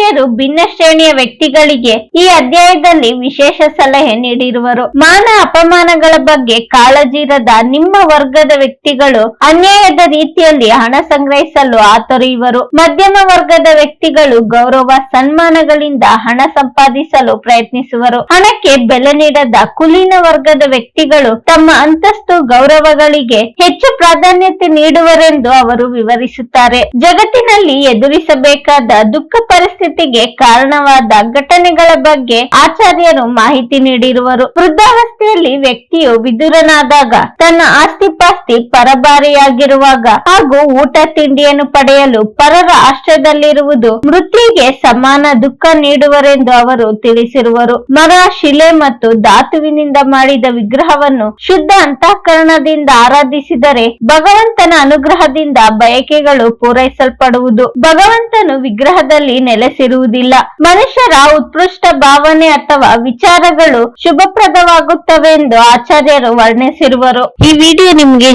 ಆಚಾರ್ಯರು ಭಿನ್ನ ಶ್ರೇಣಿಯ ವ್ಯಕ್ತಿಗಳಿಗೆ ಈ ಅಧ್ಯಾಯದಲ್ಲಿ ವಿಶೇಷ ಸಲಹೆ ನೀಡಿರುವರು. ಮಾನ ಅಪಮಾನಗಳ ಬಗ್ಗೆ ಕಾಳಜಿರದ ನಿಮ್ಮ ವರ್ಗದ ವ್ಯಕ್ತಿಗಳು ಅನ್ಯಾಯದ ರೀತಿಯಲ್ಲಿ ಹಣ ಸಂಗ್ರಹಿಸಲು ಆತೊರೆಯುವರು. ಮಧ್ಯಮ ವರ್ಗದ ವ್ಯಕ್ತಿಗಳು ಗೌರವ, ಸನ್ಮಾನಗಳಿಂದ ಹಣ ಸಂಪಾದಿಸಲು ಪ್ರಯತ್ನಿಸುವರು. ಹಣಕ್ಕೆ ಬೆಲೆ ನೀಡದ ಕುಲೀನ ವರ್ಗದ ವ್ಯಕ್ತಿಗಳು ತಮ್ಮ ಅಂತಸ್ತು ಗೌರವಗಳಿಗೆ ಹೆಚ್ಚು ಪ್ರಾಧಾನ್ಯತೆ ನೀಡುವರೆಂದು ಅವರು ವಿವರಿಸುತ್ತಾರೆ. ಜಗತ್ತಿನಲ್ಲಿ ಎದುರಿಸಬೇಕಾದ ದುಃಖ ಪರಿಸ್ಥಿತಿಗೆ ಕಾರಣವಾದ ಘಟನೆಗಳ ಬಗ್ಗೆ ಆಚಾರ್ಯರು ಮಾಹಿತಿ ನೀಡಿರುವರು. ವೃದ್ಧಾವಸ್ಥೆಯಲ್ಲಿ ವ್ಯಕ್ತಿಯು ವಿದುರನಾದಾಗ ತನ್ನ ಆಸ್ತಿಪಾಸ್ತಿ ಪರಭಾರೆಯಾಗಿರುವಾಗ ಹಾಗೂ ಊಟ ತಿಂಡಿಯನ್ನು ಪಡೆಯಲು ಪರರ ಆಶ್ರಯದಲ್ಲಿರುವುದು ಮೃತ್ಯುಗೆ ಸಮಾನ ದುಃಖ ನೀಡುವರೆಂದು ಅವರು ತಿಳಿಸಿರುವರು. ಮರ, ಶಿಲೆ ಮತ್ತು ಧಾತುವಿನಿಂದ ಮಾಡಿದ ವಿಗ್ರಹವನ್ನು ಶುದ್ಧ ಅಂತಃಕರಣದಿಂದ ಆರಾಧಿಸಿದರೆ ಭಗವಂತನ ಅನುಗ್ರಹದಿಂದ ಬಯಕೆಗಳು ಪೂರೈಸಲ್ಪಡುವುದು. ಭಗವಂತನು ವಿಗ್ರಹದಲ್ಲಿ ನೆಲೆಸಿರುವುದಿಲ್ಲ. ಮನುಷ್ಯರ ಉತ್ಕೃಷ್ಟ ಭಾವನೆ ಅಥವಾ ವಿಚಾರಗಳು ಶುಭಪ್ರದವಾಗುತ್ತವೆ ಎಂದು ಆಚಾರ್ಯರು ವರ್ಣಿಸಿರುವರು. ಈ ವಿಡಿಯೋ ನಿಮ್ಗೆ